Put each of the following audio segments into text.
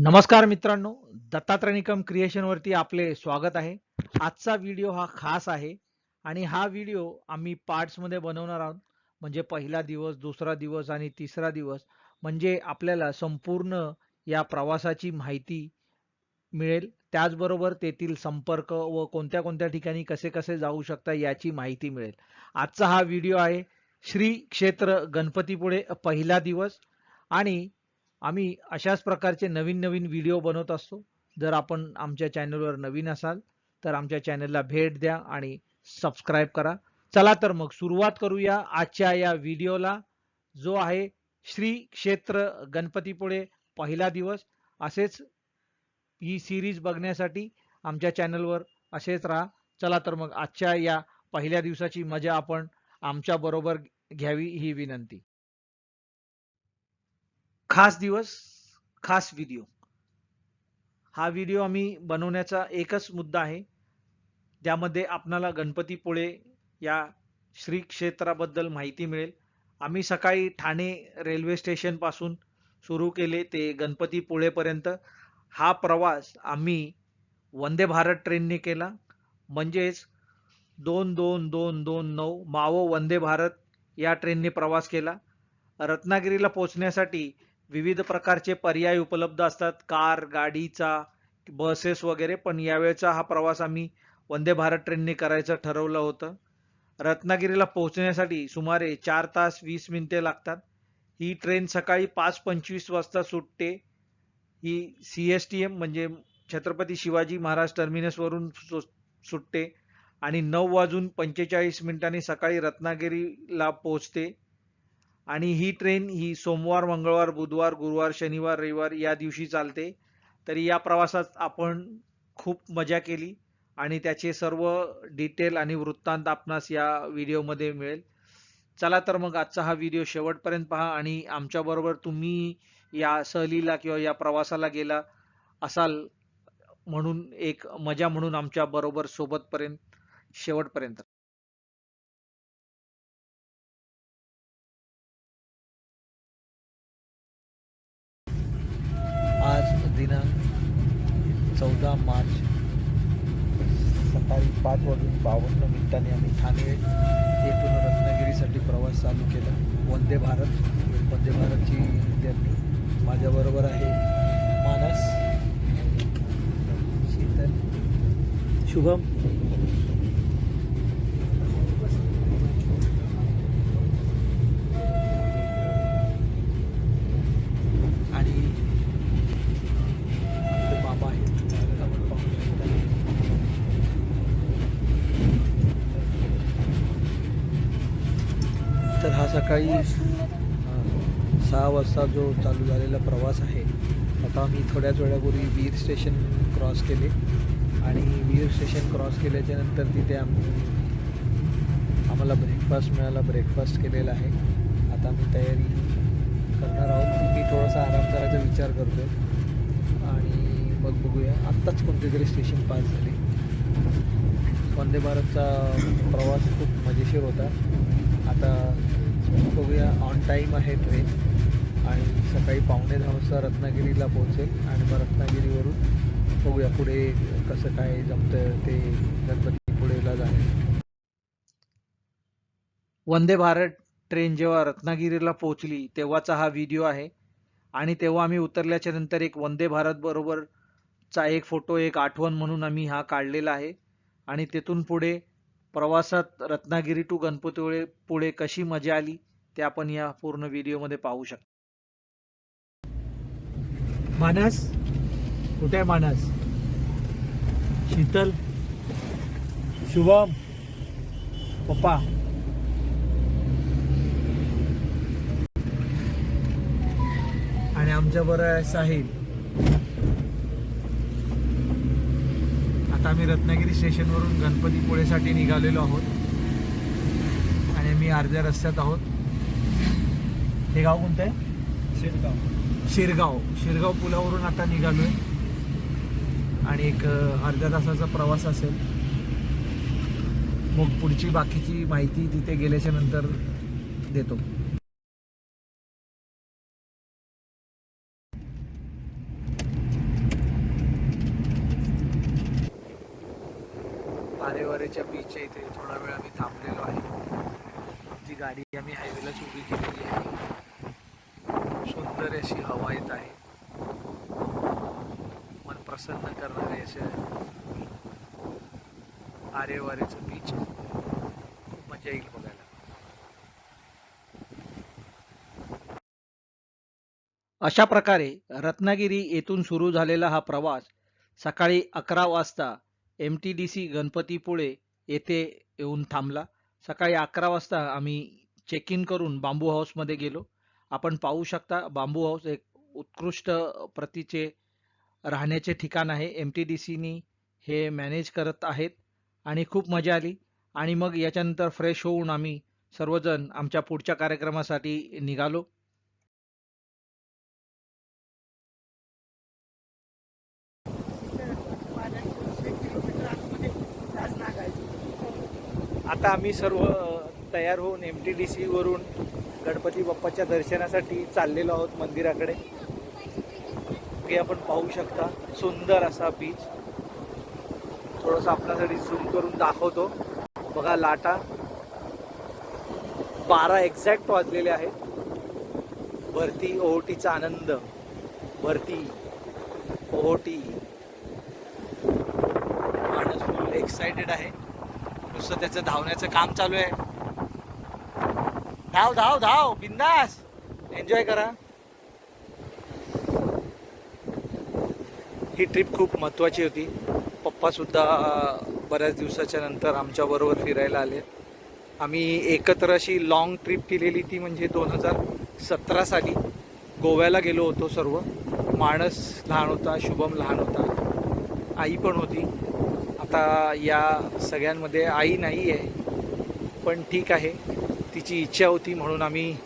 नमस्कार मित्रांनो दत्तात्रय निकम आपले स्वागत आहे. आजचा व्हिडिओ हा खास आहे आणि हा व्हिडिओ आम्ही पार्ट्समध्ये बनवणार आहोत. म्हणजे पहिला दिवस दुसरा दिवस आणि तिसरा दिवस म्हणजे आपल्याला संपूर्ण या प्रवासाची माहिती मिळेल. त्याचबरोबर तेथील संपर्क व कोणत्या कोणत्या ठिकाणी कसे कसे जाऊ शकता याची माहिती मिळेल. आजचा हा व्हिडिओ आहे श्री क्षेत्र गणपतीपुळे पहिला दिवस. आणि आम्ही अशाच प्रकारचे नवीन नवीन व्हिडिओ बनवत असतो. जर आपण आमच्या चॅनलवर नवीन असाल तर आमच्या चॅनलला भेट द्या आणि सबस्क्राईब करा. चला तर मग सुरुवात करूया आजच्या या व्हिडिओला जो आहे श्री क्षेत्र गणपतीपुळे पहिला दिवस. असेच ही सिरीज बघण्यासाठी आमच्या चॅनलवर असेच राहा. चला तर मग आजच्या या पहिल्या दिवसाची मजा आपण आमच्या बरोबर घ्यावी ही विनंती. खास दिवस खास व्हिडिओ हा व्हिडिओ आम्ही बनवण्याचा एकच मुद्दा आहे. ज्यामध्ये आपणाला गणपतीपुळे या श्री क्षेत्राबद्दल माहिती मिळेल. आम्ही सकाळी ठाणे रेल्वे स्टेशनपासून सुरू केले ते गणपतीपुळेपर्यंत हा प्रवास आम्ही वंदे भारत ट्रेनने केला. म्हणजेच दोन दोन दोन दोन नऊ मावो वंदे भारत या ट्रेनने प्रवास केला. रत्नागिरीला पोचण्यासाठी विविध प्रकारचे पर्याय उपलब्ध असतात. कार गाडीचा बसेस वगैरे. पण यावेळचा हा प्रवास आम्ही वंदे भारत ट्रेनने करायचं ठरवलं होतं. रत्नागिरीला पोहोचण्यासाठी सुमारे चार तास वीस मिनिटे लागतात. ही ट्रेन सकाळी पाच पंचवीस वाजता सुटते. ही सी एस टी एम म्हणजे छत्रपती शिवाजी महाराज टर्मिनसवरून सु सुटते. आणि नऊ वाजून पंचेचाळीस मिनिटांनी सकाळी रत्नागिरीला पोहोचते. आणि ही ट्रेन ही सोमवार मंगळवार बुधवार गुरुवार शनिवार रविवार या दिवशी चालते. तरी या प्रवासात आपण खूप मजा केली आणि त्याचे सर्व डिटेल आणि वृत्तांत आपणास या व्हिडिओमध्ये मिळेल. चला तर मग आजचा हा व्हिडिओ शेवटपर्यंत पहा आणि आमच्याबरोबर तुम्ही या सहलीला किंवा या प्रवासाला गेला असाल म्हणून एक मजा म्हणून आमच्या बरोबर सोबतपर्यंत शेवटपर्यंत. चौदा मार्च सकाळी पाच वाजून बावन्न मिनिटांनी आम्ही ठाणे येथून रत्नागिरीसाठी प्रवास चालू केला. वंदे भारत वंदे भारतची जर्नी माझ्याबरोबर आहे मानस शीतल. शुभम आणि आपले मामा आहेत आपण पाहू शकता तर हा सकाळी सहा वाजता जो चालू झालेला प्रवास आहे आता आम्ही थोड्याच वेळापूर्वी वीर स्टेशन क्रॉस केले. आणि वीर स्टेशन क्रॉस केल्याच्यानंतर तिथे आम्ही आम्हाला ब्रेकफास्ट मिळाला ब्रेकफास्ट केलेला आहे. आता आम्ही तयारी करणार आहोत. मी थोडासा आराम करायचा विचार करतो आणि मग बघूया. आत्ताच कोणते तरी स्टेशन पास झाले. वंदे भारतचा प्रवास खूप मजेशीर होता. आता बघूया. ऑन टाईम आहे ट्रेन आणि सकाळी पावणे दहा वाजता रत्नागिरीला पोहोचेल आणि मग रत्नागिरीवरून बघूया पुढे कसं काय जमतं ते गणपतीपुळेला जाणे वंदे भारत ट्रेन जेव्हा रत्नागिरीला पोहोचली तेव्हाचा हा व्हिडिओ आहे. आणि तेव्हा आम्ही उतरल्याच्या नंतर एक वंदे भारत बरोबरचा एक फोटो एक आठवण म्हणून आम्ही हा काढलेला आहे. आणि तिथून पुढे प्रवासात रत्नागिरी टू गणपतीपुळे पुढे कशी मजा आली ते आपण या पूर्ण व्हिडिओमध्ये पाहू शकतो. मानस? कुठे आहे मानस? शीतल? शुभम? पप्पा? आणि आमच्या बरोबर आहे साहिल. आता आम्ही रत्नागिरी स्टेशनवरून गणपतीपुळेसाठी निघालेलो आहोत. आणि आम्ही अर्ध्या रस्त्यात आहोत. हे गाव कोणतं आहे? शेतगाव शिरगाव. शिरगाव पुलावरून आता निघालोय. आणि एक अर्ध्या तासाचा प्रवास असेल. मग पुढची बाकीची माहिती तिथे गेल्याच्यानंतर देतो. आरेवारेच्या बीचच्या इथे थोडा वेळ आम्ही थांबलेलो आहे. आमची गाडी आम्ही हायवेलाच उभी केलेली आहे. सुंदर अशी हवा येत आहे. मन प्रसन्न करणारे असे आरेवारेचं बीच खूप मजा येईल बघायला. अशा प्रकारे रत्नागिरी येथून सुरू झालेला हा प्रवास सकाळी अकरा वाजता M T D C Ganpatipule येथे येऊन थांबला. सकाळी अकरा वाजता आम्ही चेक इन करून बांबू हाऊसमध्ये गेलो. आपण पाहू शकता बांबू हाऊस एक उत्कृष्ट प्रतीचे राहण्याचे ठिकाण आहे. एम टी डी सीनी हे मॅनेज करत आहेत आणि खूप मजा आली. आणि मग याच्यानंतर फ्रेश होऊन आम्ही सर्वजण आमच्या पुढच्या कार्यक्रमासाठी निघालो. आता आम्ही सर्व तयार होऊन एम टी डी सीवरून गणपती बाप्पाच्या दर्शनासाठी चाललेलो आहोत मंदिराकडे. हे आपण पाहू शकता सुंदर असा बीच थोडंसं आपल्यासाठी झूम करून दाखवतो. बघा लाटा. बारा एक्झॅक्ट वाजलेले आहेत. भरती ओहोटीचा आनंद. भरती ओहोटी. माणूस फुल एक्साइटेड आहे. नुसतं त्याचं धावण्याचं काम चालू आहे. धाव धाव धाव बिंदास. एन्जॉय करा. ही ट्रिप खूप महत्त्वाची होती. पप्पासुद्धा बऱ्याच दिवसाच्या नंतर आमच्याबरोबर फिरायला आले. आम्ही एकत्र अशी लॉंग ट्रिप केलेली ती म्हणजे दोन हजार सतरा साली. गोव्याला गेलो होतो सर्व. माणस लहान होता शुभम लहान होता. आई पण होती. आता या सगळ्यांमध्ये आई नाही आहे पण ठीक आहे. तिची इच्छा होती म्हणून आम्ही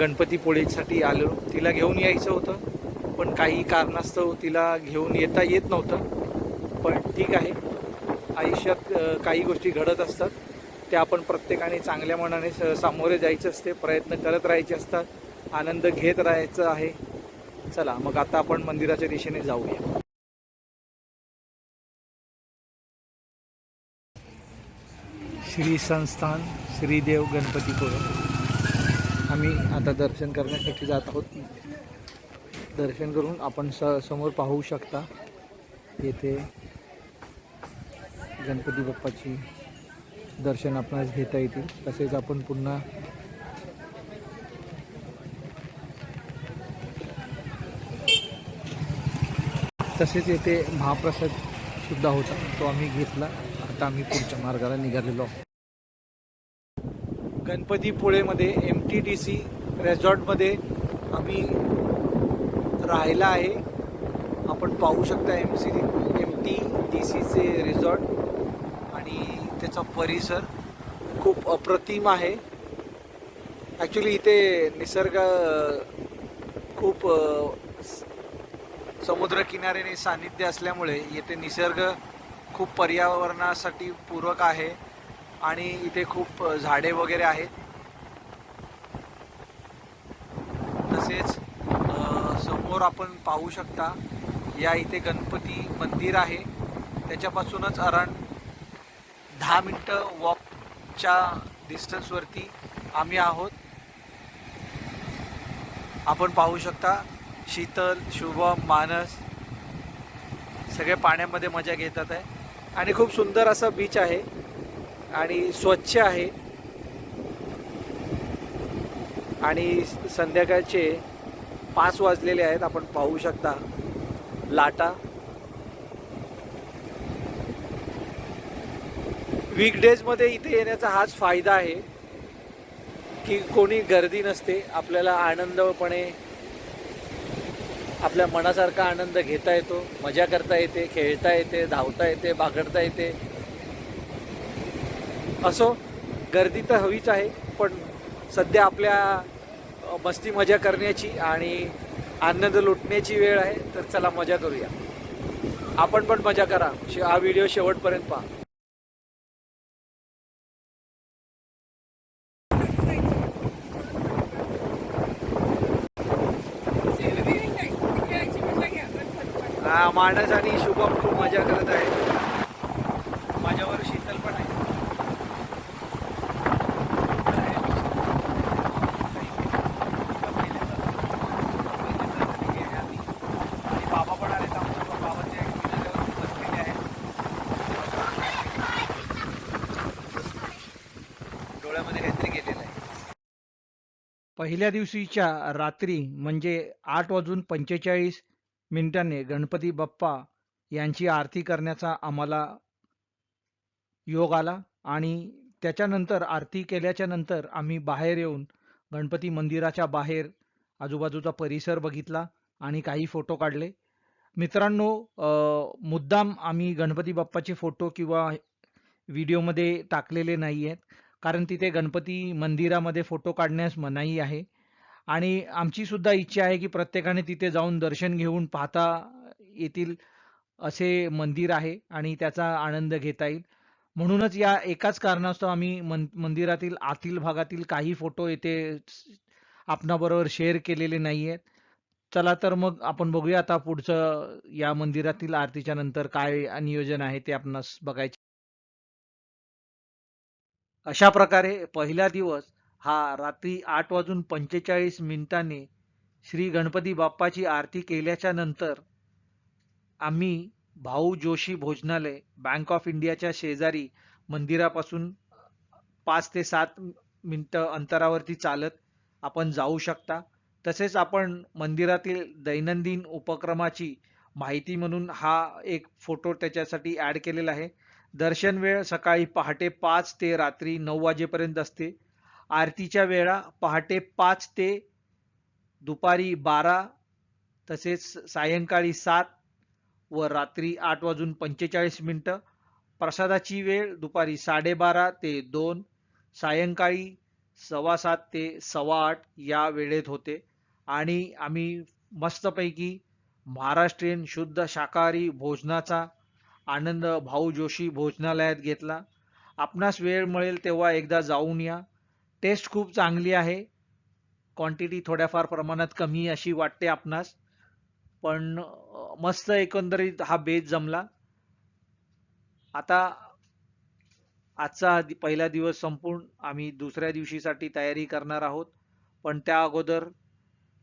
गणपतीपुळेसाठी आलो. तिला घेऊन यायचं होतं पण काही कारणास्तव तिला घेऊन येता येत नव्हतं. पण ठीक आहे. आयुष्यात काही गोष्टी घडत असतात. त्या आपण प्रत्येकाने चांगल्या मनाने स- सामोरे जायचे असते प्रयत्न करत राहायचे असतात. आनंद घेत राहायचं आहे. चला मग आता आपण मंदिराच्या दिशेने जाऊया. श्री संस्थान श्रीदेव गणपतीपुळे आम्ही आता दर्शन करण्यासाठी जात आहोत. दर्शन करून आपण स समोर पाहू शकता येथे गणपती बाप्पाची दर्शन आपणास घेता येतील. तसेच आपण पुन्हा तसेच येथे महाप्रसाद सुद्धा होता. तो आम्ही घेतला. आता आम्ही पुढच्या मार्गाला निघालेलो आहोत. गणपतीपुळेमध्ये एम टी डी सी रेझॉर्टमध्ये आम्ही राहायला आहे. आपण पाहू शकता M C M T D सीचे रिझॉर्ट आणि त्याचा परिसर खूप अप्रतिम आहे. ॲक्च्युली इथे निसर्ग खूप समुद्रकिनाऱ्याने सानिध्य असल्यामुळे येथे निसर्ग खूप पर्यावरणासाठी पूरक आहे आणि इथे खूप झाडे वगैरे आहेत. तसेच समोर आपण पाहू शकता या इथे गणपती मंदिर आहे. त्याच्यापासूनच अरण दहा मिनटं वॉकच्या डिस्टन्सवरती आम्ही आहोत. आपण पाहू शकता शीतल शुभम मानस सगळे पाण्यामध्ये मजा घेतात आहे. आणि खूप सुंदर असा बीच आहे. आणि स्वच्छ आहे. आणि संध्याकाळचे पाच वाजलेले आहेत. आपण पाहू शकता लाटा. वीकडेजमध्ये इथे येण्याचा हाच फायदा आहे की कोणी गर्दी नसते. आपल्याला आनंदपणे आपल्या मनासारखा आनंद घेता येतो मजा करता येते खेळता येते धावता येते बागडता येते. असो गर्दी तर हवीच आहे पण सध्या आपल्या मस्ती मजा करण्याची आणि आनंद लुटण्याची वेळ आहे तर चला मजा करूया. आपण पण मजा करा. शे- हा व्हिडिओ शेवटपर्यंत पहा. मानस आणि शुभम खूप मजा करत आहे. माझ्यावर शीतल पण आहे. म्हणजे पहिल्या दिवशीच्या रात्री म्हणजे आठ वाजून पंचेचाळीस मिनिटांनी गणपती बाप्पा यांची आरती करण्याचा आम्हाला योग आला आणि त्याच्यानंतर आरती केल्याच्यानंतर आम्ही बाहेर येऊन गणपती मंदिराच्या बाहेर आजूबाजूचा परिसर बघितला आणि काही फोटो काढले. मित्रांनो मुद्दाम आम्ही गणपती बाप्पाचे फोटो किंवा व्हिडिओमध्ये टाकलेले नाही आहेत कारण तिथे गणपती मंदिरामध्ये फोटो काढण्यास मनाई आहे. आणि आमची सुद्धा इच्छा आहे की प्रत्येकाने तिथे जाऊन दर्शन घेऊन पाहता येतील असे मंदिर आहे आणि त्याचा आनंद घेता येईल. म्हणूनच या एकाच कारणास्तव आम्ही मन मंदिरातील आतील भागातील काही फोटो येथे आपणाबरोबर शेअर केलेले नाही आहेत चला तर मग आपण बघूया आता पुढचं या मंदिरातील आरतीच्या नंतर काय नियोजन आहे ते आपणास बघायचे. अशा प्रकारे पहिला दिवस हा रात्री आठ वाजून पंचेचाळीस मिनिटांनी श्री गणपती बाप्पाची आरती केल्याच्यानंतर आम्ही भाऊ जोशी भोजनालय बँक ऑफ इंडियाच्या शेजारी मंदिरापासून पाच ते सात मिनटं अंतरावरती चालत आपण जाऊ शकता. तसेच आपण मंदिरातील दैनंदिन उपक्रमाची माहिती म्हणून हा एक फोटो त्याच्यासाठी ॲड केलेला आहे. दर्शन वेळ सकाळी पहाटे पाच ते रात्री नऊ वाजेपर्यंत असते. आरतीच्या वेळा पहाटे पाच ते दुपारी बारा तसेच सायंकाळी सात व रात्री आठ वाजून पंचेचाळीस मिनटं. प्रसादाची वेळ दुपारी साडेबारा ते दोन सायंकाळी सव्वा सात ते सव्वा आठ या वेळेत होते. आणि आम्ही मस्तपैकी महाराष्ट्रीयन शुद्ध शाकाहारी भोजनाचा आनंद भाऊ जोशी भोजनालयात घेतला. आपणास वेळ मिळेल तेव्हा एकदा जाऊन या. टेस्ट खूप चांगली आहे. क्वांटिटी थोड्याफार प्रमाणात कमी अशी वाटते आपणास. पण मस्त एकंदरीत हा बेत जमला. आता आजचा पहिला दिवस संपून आम्ही दुसऱ्या दिवशीसाठी तयारी करणार आहोत. पण त्या अगोदर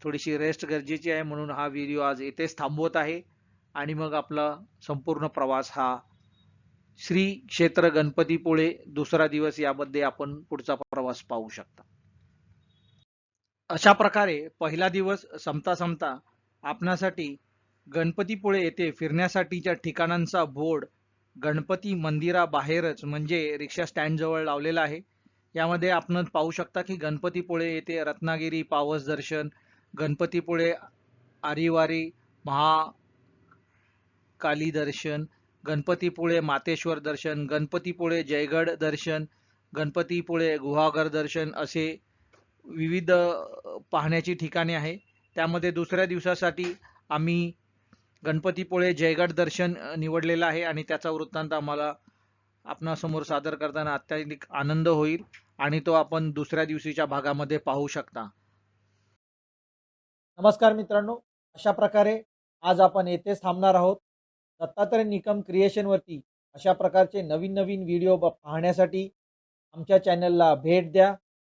थोडीशी रेस्ट गरजेची आहे म्हणून हा व्हिडिओ आज येथेच थांबवत आहे. आणि मग आपला संपूर्ण प्रवास हा श्री क्षेत्र गणपतीपुळे दुसरा दिवस यामध्ये आपण पुढचा प्रवास पाहू शकता. अशा प्रकारे पहिला दिवस संपता संपता आपणासाठी गणपतीपुळे येथे फिरण्यासाठीच्या ठिकाणांचा बोर्ड गणपती मंदिराबाहेरच म्हणजे रिक्षा स्टँड जवळ लावलेला आहे. यामध्ये आपण पाहू शकता की गणपतीपुळे येथे रत्नागिरी पावस दर्शन गणपतीपुळे आरिवारी महाकाली दर्शन गणपतीपुळे मातेश्वर दर्शन गणपतीपुळे जयगड दर्शन गणपतीपुळे गुहागर दर्शन असे विविध पाहण्याची ठिकाणे आहे. त्यामध्ये दुसऱ्या दिवसासाठी आम्ही गणपतीपुळे जयगड दर्शन निवडलेलं आहे आणि त्याचा वृत्तांत आम्हाला आपणासमोर सादर करताना अत्याधिक आनंद होईल आणि तो आपण दुसऱ्या दिवशीच्या भागामध्ये पाहू शकता. नमस्कार मित्रांनो. अशा प्रकारे आज आपण येथेच थांबणार आहोत. दत्तात्रय निकम क्रिएशनवरती अशा प्रकारचे नवीन नवीन व्हिडिओ पाहण्यासाठी आमच्या चॅनलला भेट द्या.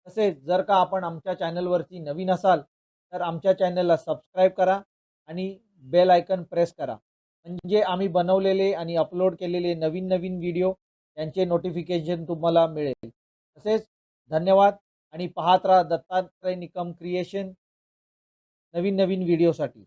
तसेच जर का आपण आमच्या चॅनलवरती नवीन असाल तर आमच्या चॅनलला सबस्क्राईब करा आणि बेल आयकन प्रेस करा. म्हणजे आम्ही बनवलेले आणि अपलोड केलेले नवीन नवीन व्हिडिओ यांचे नोटिफिकेशन तुम्हाला मिळेल. तसेच धन्यवाद आणि पाहत राहा दत्तात्रय निकम क्रिएशन नवीन नवीन व्हिडिओसाठी.